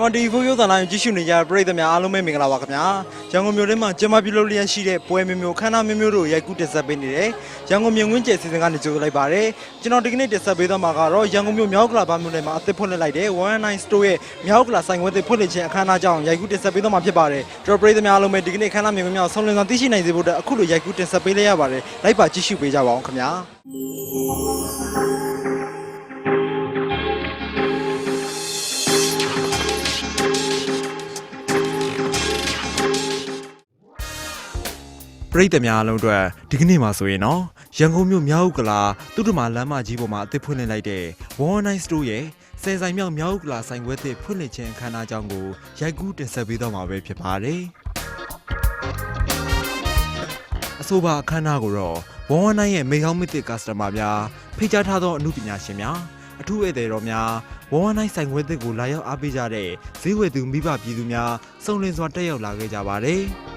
မတီဖိုးရိုးသံလိုင်းကိုကြည့်ရှုနေကြတဲ့ပရိသတ်များအားလုံးပဲမင်္ဂလာပါခင်ဗျာရန်ကုန်မြို့ထဲမှာကျင်းပပြုလုပ်လျက်ရှိတဲ့ပွဲမျိုးမျိုးခမ်းနားမျိုးမျိုးတို့ရိုက်ကူးတင်ဆက်ပေးနေတယ်ရန်ကုန်မြင်ကွင်းကျယ်စီစဉ်ကနေကြိုဆိုလိုက်ပါတယ်ကျွန်တော်ဒီကနေ့တင်ဆက်ပေးသွားမှာကတော့ရန်ကုန်မြို့မြောက်ကလာဘာမြို့နယ်မှာအသစ်ဖွင့်လှစ်လိုက်တဲ့19 store ရဲ့မြောက်ကလာဆိုင်ဝဲသစ်ဖွင့်လှစ်ခြင်းအခမ်းအနားကြောင့်ရိုက်ကူးတင်ဆက်ပေးသွားမှာဖြစ်ပါတယ်ကျွန်တော်ပရိသတ်များအားလုံးပဲဒီကနေ့ခမ်းနားမြင်ကွင်းများဆုံးလင်းစွာသိရှိနိုင်စေဖို့အတွက်အခုလိုရိုက်ကူးတင်ဆက်ပေးလိုက်ရပါတယ်လိုက်ပါကြည့်ရှုပေးကြပါအောင်ခင်ဗျာ ပရိသတ်များအားလုံးအတွက်ဒီကနေ့မှာဆိုရင်တော့ရန်ကုန်မြို့မြောက်ဥက္ကလာတုတ္တမလမ်းမကြီးပေါ်မှာအသစ်ဖွင့်လှစ်လိုက်တဲ့ One Night Store ရဲ့ဆယ်ဆိုင်မြောက်မြောက်ဥက္ကလာဆိုင်ခွဲသစ်ဖွင့်လှစ်ခြင်းအခမ်းအနားကြောင်းကိုရိုက်ကူးတင်ဆက်ပေးတော့မှာပဲဖြစ်ပါတယ်။အဆိုပါအခမ်းအနားကိုတော့ One Night ရဲ့မိဟောင်းမစ်တစ်ကစတမာများဖိတ်ကြားထားသောအမှုပညာရှင်များအထူးဧည့်သည်တော်များ One Night ဆိုင်ခွဲသစ်ကိုလာရောက်အားပေးကြတဲ့ဈေးဝယ်သူမိဘပြည်သူများစုံလင်စွာတက်ရောက်လာခဲ့ကြပါတယ်။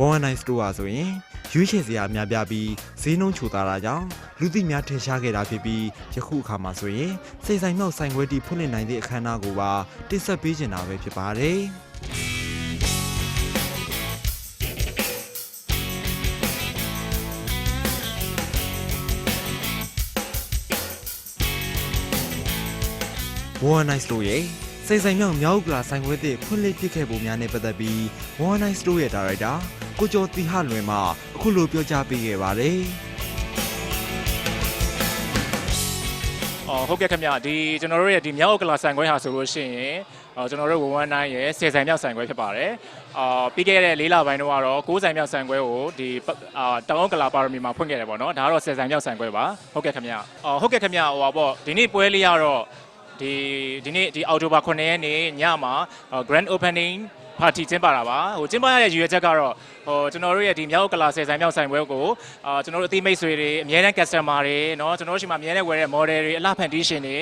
119 store ဆိုရင်ရွေးချယ်စရာအများပြားပြီးဈေးနှုန်းချိုသာတာကြောင့်လူသိများထင်ရှားခဲ့တာဖြစ်ပြီးယခုအခါမှာဆိုရင်စိတ်ဆိုင်မြောက်ဆိုင်ခွဲတီဖွင့်လှစ်နိုင်သည့်အခမ်းအနားကိုပါတင်ဆက်ပေးချင်တာပဲဖြစ်ပါတယ်။ One Night Store ရဲ့စိတ်ဆိုင်မြောက်မြောက်ကလာဆိုင်ခွဲသည့်ဖွင့်လှစ်ဖြစ်ခဲ့ပုံများနဲ့ပတ်သက်ပြီး One Night Store ရဲ့ဒါရိုက်တာ ကိုကျော်တီဟလွင်မှအခုလိုပြောကြားပေးခဲ့ပါတယ်။အော်ဟုတ်ကဲ့ခင်ဗျဒီကျွန်တော်တို့ရဲ့ဒီမြောက်ဥက္ကလာဆိုင်ခွဲဟာဆိုလို့ရှိရင်အော်ကျွန်တော်တို့119ရဲ့10ဆိုင်မြောက်ဆိုင်ခွဲဖြစ်ပါတယ်အာပြီးခဲ့တဲ့၄လပိုင်းတော့ကတော့9ဆိုင်မြောက်ဆိုင်ခွဲကိုဒီအာတောင်ဥက္ကလာပါရမီမှာဖွင့်ခဲ့တယ်ပေါ့နော်ဒါကတော့10ဆိုင်မြောက်ဆိုင်ခွဲပါဟုတ်ကဲ့ခင်ဗျအော်ဟုတ်ကဲ့ခင်ဗျဟိုပါပေါ့ဒီနေ့ပွဲလေးကတော့ဒီဒီနေ့ဒီအောက်တိုဘာ9ရက်နေ့ညမှာ grand opening ပါတီကျင်းပတာပါဟိုကျင်းပရတဲ့ရည်ရွယ်ချက်ကတော့ဟိုကျွန်တော်တို့ရဲ့ဒီမြောက်ကလာဆယ်ဆိုင်မြောက်ဆိုင်ပွဲကိုအာကျွန်တော်တို့အသိမိတ်ဆွေတွေအများတန်း customer တွေเนาะကျွန်တော်တို့ရှိမှအများနဲ့ဝယ်တဲ့ model တွေအလှဖန်တီးရှင်တွေ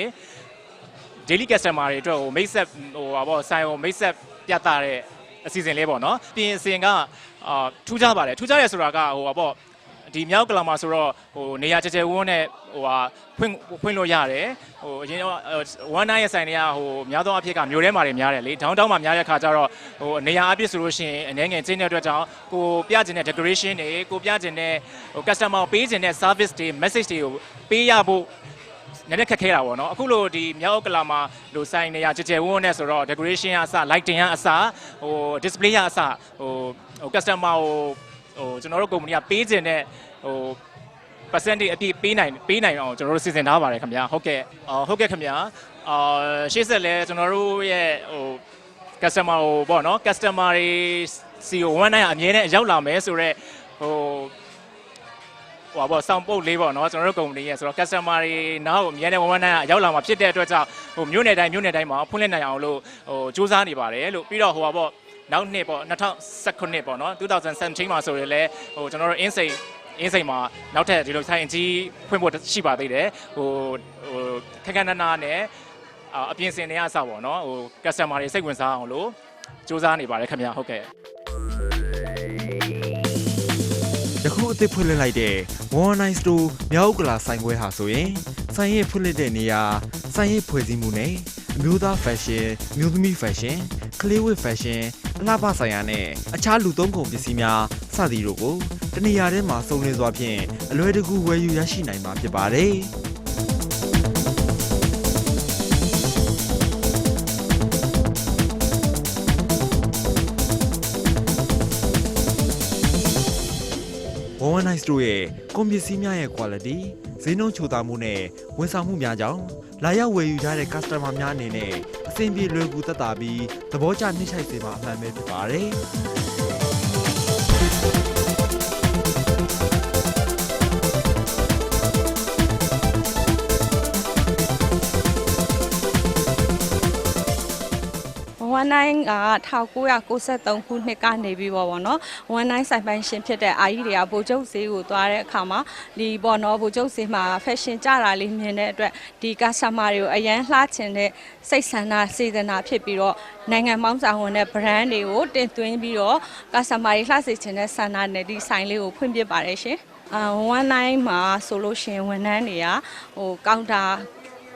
daily customer တွေအတွက်ဟိုမိတ်ဆက်ဟိုပါပေါ့ဆိုင်ဟိုမိတ်ဆက်ပြသတဲ့အစီအစဉ်လေးပေါ့เนาะပြင်အစဉ်ကအာထူးခြားပါတယ်ထူးခြားတယ်ဆိုတာကဟိုပါပေါ့ ဒီမြောက်ကလာမှာဆိုတော့ဟိုနေရာကျကျဝန်းနဲ့ဟိုဟာဖွင့်ဖွင့်လို့ရတယ်ဟိုအရင်တော့ဝမ်နိုင်ရဲ့ဆိုင်တွေကဟိုများသောအားဖြင့်ကမြို့ထဲမှာတွေများတယ်လေဒေါင်းတောင်းမှာများတဲ့ခါကျတော့ဟိုနေရာအပြည့်ဆိုလို့ရှိရင်အနေငယ်ကျင်းတဲ့အတွက်ကြောင့်ကိုပြကျင်တဲ့ decoration တွေကိုပြကျင်တဲ့ဟို customer ကိုပေးကျင်တဲ့ service တွေ message တွေကိုပေးရဖို့နည်းနည်းခက်ခဲတာပေါ့နော်အခုလိုဒီမြောက်ကလာမှာလိုဆိုင်နေရကြကြဝန်းနဲ့ဆိုတော့ decoration ကအစ lighting ကအစဟို display ကအစဟိုဟို customer ကို ဟိုကျွန်တော်တို့ကုမ္ပဏီကပေးခြင်းတဲ့ဟို percentage အပြည့်ပေးနိုင်ပေးနိုင်အောင်ကျွန်တော်တို့စီစဉ်ထားပါတယ်ခင်ဗျာဟုတ်ကဲ့အော်ဟုတ်ကဲ့ခင်ဗျာအာရှေ့ဆက်လဲကျွန်တော်တို့ရဲ့ဟို customer ကိုပေါ့နော် customer တွေစီကိုဝန်နိုင်အမြဲတမ်းရောက်လာမယ်ဆိုတော့ဟိုဟိုပါပေါ့စောင့်ပုတ်လေးပေါ့နော်ကျွန်တော်တို့ကုမ္ပဏီရဲ့ဆိုတော့ customer တွေနောက်ကိုအများနဲ့ဝန်ဝန်နိုင်ရောက်လာမှာဖြစ်တဲ့အတွက်ကြောင့်ဟိုမြို့နယ်တိုင်းမြို့နယ်တိုင်းမှာဖွင့်လှစ်နိုင်အောင်လို့ဟိုစူးစမ်းနေပါတယ်လို့ပြီးတော့ဟိုပါပေါ့ နောက်နှစ်ပေါ့2019ပေါ့နော်2017မှာဆိုရင်လည်းဟိုကျွန်တော်တို့အင်းစိန်အင်းစိန်မှာနောက်ထပ်ဒီလိုဆိုင်အကြီးဖွင့်ဖို့ရှိပါသေးတယ်ဟိုဟိုခက်ခက်နာနာနဲ့အာအပြင်စင်တွေအစပေါ့နော်ဟို customer တွေစိတ်ဝင်စားအောင်လို့စူးစမ်းနေပါတယ်ခင်ဗျာဟုတ်ကဲ့ယခုအသစ်ဖွင့်လှစ်လိုက်တဲ့ One Store မြောက်ဥက္ကလာဆိုင်ခွဲဟာဆိုရင်ဆိုင်ရဲ့ဖွင့်လှစ်တဲ့နေရာဆိုင်ရဲ့ဖွဲ့စည်းမှုနဲ့အမျိုးသား fashion မျိုးသမီး fashion ကလေးဝတ် fashion အလှပဆိုင်ရာနဲ့အခြားလူသုံးကုန်ပစ္စည်းများစသည်တို့ကိုတနေရာထဲမှာစုံလင်စွာဖြင့်အလွယ်တကူဝယ်ယူရရှိနိုင်မှာဖြစ်ပါတယ်။ One Night Store ရဲ့ကုန်ပစ္စည်းများရဲ့ quality ဈေးနှုန်းချိုသာမှုနဲ့ဝန်ဆောင်မှုများကြောင့်လာရောက်ဝယ်ယူကြတဲ့ customer များအနေနဲ့ အဆင်ပြေလွယ်ကူသက်သာပြီးသဘောကျနှိမ့်ချိုက်စေမှာအမှန်ပဲဖြစ်ပါတယ်။ 19က1993ခုနှစ်ကနေပြီးပေါ့ဗောနော်19ဆိုင်ပိုင်ရှင်ဖြစ်တဲ့အာကြီးတွေကဗိုလ်ချုပ်ဈေးကိုသွားတဲ့အခါမှာဒီပေါ့နော်ဗိုလ်ချုပ်ဈေးမှာ fashion ကြတာလေးမြင်တဲ့အတွက်ဒီ customer တွေကိုအရန်လှချင်တဲ့စိတ်ဆန္ဒစေတနာဖြစ်ပြီးတော့နိုင်ငံပေါင်းဆောင်ဝင်တဲ့ brand တွေကိုတင်သွင်းပြီးတော့ customer တွေလှစေချင်တဲ့ဆန္ဒနဲ့ဒီဆိုင်လေးကိုဖွင့်ပြပါတယ်ရှင်အာ19မှာဆိုလို့ရှိရင်ဝန်ထမ်းတွေကဟိုကောင်တာ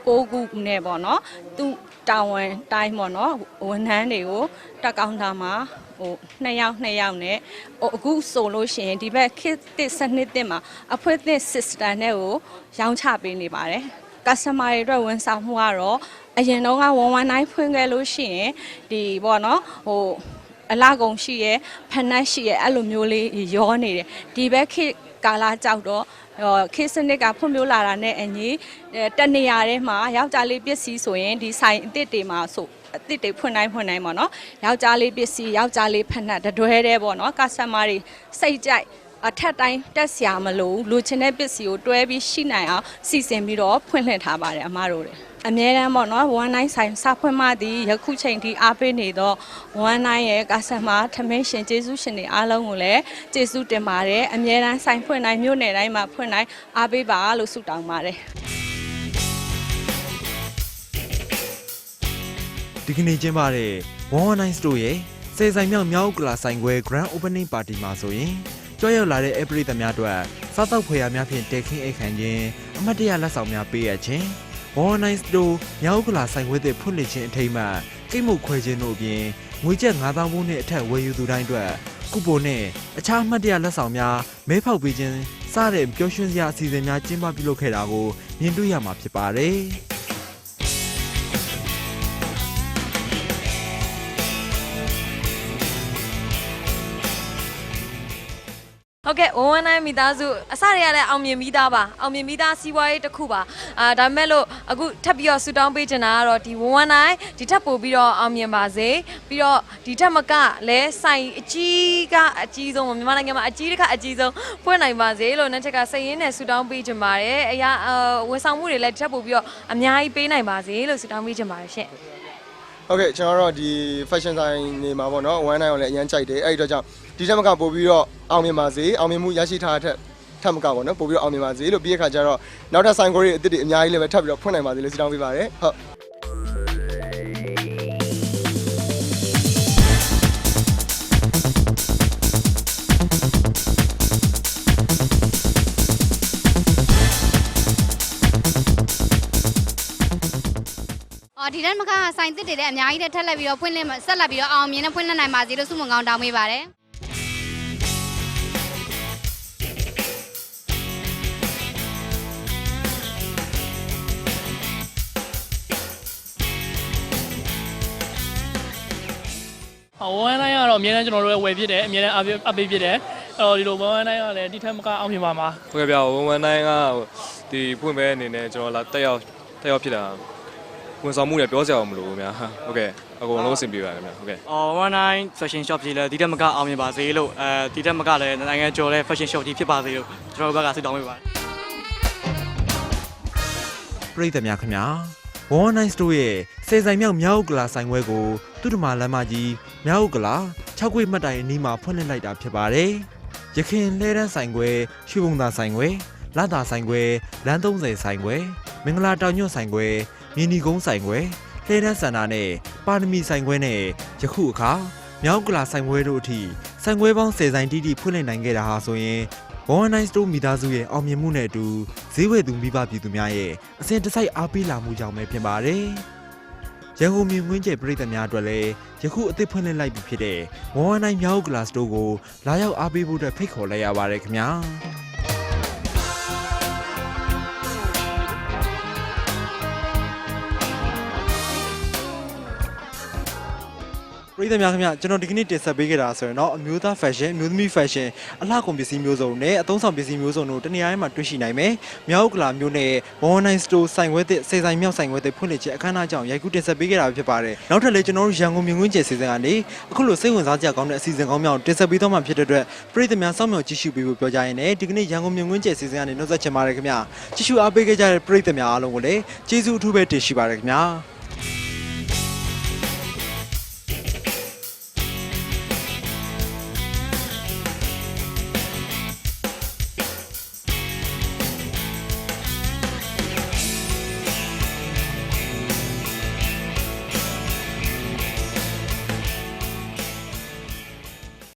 ကိုခုနဲ့ပေါ့နော်သူ တာဝန်တိုင်းပေါ့နော်ဝန်ထမ်းတွေကိုတက်ကောင်တာမှာဟိုနှစ်ယောက်နှစ်ယောက်နဲ့ဟိုအခုဆိုလို့ရှိရင်ဒီဘက်ခစ်တစ်စနစ်တစ်မှာအဖွဲသစ် system နဲ့ကိုရောင်းချပေးနေပါတယ် customer တွေအတွက်ဝန်ဆောင်မှုကတော့အရင်တော့က119ဖွင့်ခဲ့လို့ရှိရင်ဒီပေါ့နော်ဟို အလကုံရှိရယ်ဖနက်ရှိရယ်အဲ့လိုမျိုးလေးရောနေတယ်ဒီဘက်ခေတ်ကာလာကြောက်တော့ခေစနစ်ကဖွံ့ဖြိုးလာတာနဲ့အညီတနေရာထဲမှာယောက်ျားလေးပစ္စည်းဆိုရင်ဒီဆိုင်အစ်စ်တွေမှာဆိုအစ်စ်တွေဖွင့်နိုင်ဖွင့်နိုင်ပေါ့နော်ယောက်ျားလေးပစ္စည်းယောက်ျားလေးဖက်နှက်တတွဲတဲ့ပေါ့နော်ကာစတမာတွေစိတ်ကြိုက်အထက်တိုင်းတက်စရာမလိုလူချင်းတဲ့ပစ္စည်းကိုတွဲပြီးရှိနိုင်အောင်စီစဉ်ပြီးတော့ဖွင့်လှစ်ထားပါတယ်အမတို့တွေ အမြဲတမ်းပေါ့နော်19ဆိုင်စဖွင့်မှသည်ယခုချိန်ထိအားပေးနေတော့19ရဲ့ customer ထမင်းရှင်ကျေးဇူးရှင်တွေအားလုံးကိုလည်းကျေးဇူးတင်ပါတယ်အမြဲတမ်းဆိုင်ဖွင့်တိုင်းမြို့နယ်တိုင်းမှာဖွင့်တိုင်းအားပေးပါလို့ဆုတောင်းပါတယ်ဒီကနေ့ကျင်းပတဲ့119 Store ရဲ့စေဆိုင်မြောက်မြောက်ဥက္ကလာဆိုင်ခွဲ Grand Opening Party မှာဆိုရင်ကြွရောက်လာတဲ့ every သမားတို့စားတော့ဖွယ်ရများဖြင့်တဲခင်းအိတ်ခံခြင်းအမတ်တရလက်ဆောင်များပေးရခြင်း 119 Store မြောက်ဥက္ကလာဆိုင်ခွဲသစ်ဖွင့်လှစ်ခြင်းအထိမ်းအမှတ်ကိတ်မုတ်ခွဲခြင်းတို့အပြင်ငွေကျပ်9000ဘုန်းနဲ့အထက်ဝယ်ယူသူတိုင်းအတွက်ကုပွန်နဲ့အခြားအမှတ်တရလက်ဆောင်များမဲဖောက်ပေးခြင်းစတဲ့ပျော်ရွှင်စရာအစီအစဉ်များကျင်းပပြုလုပ်ခဲ့တာကိုမြင်တွေ့ရမှာဖြစ်ပါတယ်။ ဟုတ်ကဲ့119မိသားစုအစတွေကလည်းအောင်မြင်ပြီးသားပါအောင်မြင်ပြီးသားစီးပွားရေးတစ်ခုပါအာဒါပေမဲ့လို့အခုထပ်ပြီးတော့ဆူတောင်းပေးချင်တာကတော့ဒီ119ဒီထပ်ပို့ပြီးတော့အောင်မြင်ပါစေပြီးတော့ဒီထက်မကလည်းဆိုင်အကြီးကအကြီးဆုံးပေါ့မြန်မာနိုင်ငံမှာအကြီးတစ်ခါအကြီးဆုံးဖွင့်နိုင်ပါစေလို့နှစ်ချက်ကစိတ်ရင်းနဲ့ဆူတောင်းပေးချင်ပါတယ်အရာအာဝန်ဆောင်မှုတွေလည်းဒီထပ်ပို့ပြီးတော့အများကြီးပေးနိုင်ပါစေလို့ဆူတောင်းပေးချင်ပါတယ်ရှင့်ဟုတ်ကဲ့ကျွန်တော်တို့ဒီ fashion ဆိုင်နေမှာပေါ့နော်1 9ကိုလည်းအရင်ကြိုက်တယ်အဲ့ဒီတော့ကြောင့် ဒီထက်မကပို့ပြီးတော့အောင်မြင်ပါစေအောင်မြင်မှုရရှိထားတဲ့ထက်မကပေါ့နော်ပို့ပြီးတော့အောင်မြင်ပါစေလို့ပြီးရခါကျတော့နောက်ထပ်ဆိုင်ကိုတွေအစ်စ်တွေအများကြီးလည်းပဲထပ်ပြီးတော့ဖွင့်နိုင်ပါစေလို့ဆုတောင်းပေးပါတယ်ဟုတ်အော်ဒီတက်မကဆိုင်တစ်တွေလည်းအများကြီးနဲ့ထက်လက်ပြီးတော့ဖွင့်လှစ်ဆက်လက်ပြီးတော့အောင်မြင်နဲ့ဖွင့်လှစ်နိုင်ပါစေလို့ဆုမွန်ကောင်းတောင်းပေးပါတယ် ဝမ်နိုင်ကတော့အများနဲ့ကျွန်တော်တို့လည်းဝယ်ဖြစ်တယ်အများနဲ့အပေးအပေးဖြစ်တယ်အဲ့တော့ဒီလိုဝမ်နိုင်ကလည်းဒီထက်မကအောင်မြင်ပါမှာဟုတ်ကဲ့ဗျဝန်ဝန်တိုင်းကဒီဖွင့်ပဲအနေနဲ့ကျွန်တော်လာတက်ရောက်တက်ရောက်ဖြစ်တာဝန်ဆောင်မှုတွေပြောစရာမလိုဘူးများဟုတ်ကဲ့အကုန်လုံးအဆင်ပြေပါတယ်များဟုတ်ကဲ့အော်19 fashion shop ကြီးလည်းဒီတက်မကအောင်မြင်ပါစေလို့အဲဒီတက်မကလည်းနိုင်ငံကျော်တဲ့ fashion shop ကြီးဖြစ်ပါစေလို့ကျွန်တော်တို့ဘက်ကဆုတောင်းပေးပါတယ်ပရိသတ်များခင်ဗျာ 119 Store ရဲ့စေဆိုင်မြောက်မြောက်ဥက္ကလာဆိုင်ခွဲကိုသူတမလမ်းမကြီးမြောက်ဥက္ကလာ6ခွေမှတ်တိုင်အနီးမှာဖွင့်လှစ်လိုက်တာဖြစ်ပါတယ်။ရခင်လဲတန်းဆိုင်ခွဲရွှေဘုံသာဆိုင်ခွဲလာတာဆိုင်ခွဲလမ်း30ဆိုင်ခွဲမင်္ဂလာတောင်ညွန့်ဆိုင်ခွဲမြင်းဒီကုန်းဆိုင်ခွဲလဲတန်းစန္ဒာနဲ့ပါရမီဆိုင်ခွဲနဲ့ယခုအခါမြောက်ဥက္ကလာဆိုင်ခွဲတို့အထိဆိုင်ခွဲပေါင်း10ဆိုင်တိတိဖွင့်လှစ်နိုင်ခဲ့တာဟာဆိုရင် 119 Store မိသားစုရဲ့အောင်မြင်မှုနဲ့အတူဈေးဝယ်သူမိဘပြည်သူများရဲ့အစဉ်တစိုက်အားပေးလာမှုကြောင့်ပဲဖြစ်ပါတယ်။ရန်ကုန်မြို့ငွင်းကျဲပြည်သက်များအတွက်လည်းယခုအသစ်ဖွင့်လှစ်လိုက်ပြီဖြစ်တဲ့119မြောက်ဥက္ကလာ Store ကိုလာရောက်အားပေးဖို့အတွက်ဖိတ်ခေါ်လိုက်ရပါတယ်ခင်ဗျာ။ ပရိသတ်များခင်ဗျကျွန်တော်ဒီကနေ့တင်ဆက်ပေးခဲ့တာဆိုရင်တော့အမျိုးသား fashion အမျိုးသမီး fashion အလှကုန်ပစ္စည်းမျိုးစုံနဲ့အသုံးဆောင်ပစ္စည်းမျိုးစုံတို့တနေရာမှာတွေ့ရှိနိုင်မယ်။မြောက်ဥက္ကလာမျိုးနဲ့119 store ဆိုင်ခွဲသစ်စေဆိုင်မြောက်ဆိုင်ခွဲသစ်ဖွင့်လှစ်ခြင်းအခမ်းအနားကြောင့်ရိုက်ကူးတင်ဆက်ပေးခဲ့တာဖြစ်ပါတယ်။နောက်ထပ်လည်းကျွန်တော်တို့ရန်ကုန်မြင်းကွင်းကျယ်စီစဉ်ကနေအခုလိုစိတ်ဝင်စားစရာကောင်းတဲ့အစီအစဉ်ကောင်းများကိုတင်ဆက်ပေးတော့မှာဖြစ်တဲ့အတွက်ပရိသတ်များစောင့်မျှော်ကြည့်ရှုပေးဖို့ပြောကြရင်လည်းဒီကနေ့ရန်ကုန်မြင်းကွင်းကျယ်စီစဉ်ကနေနှုတ်ဆက်ချင်ပါတယ်ခင်ဗျ။ကြည့်ရှုအားပေးခဲ့ကြတဲ့ပရိသတ်များအားလုံးကိုလည်းကျေးဇူးအထူးပဲတင်ရှိပါတယ်ခင်ဗျာ။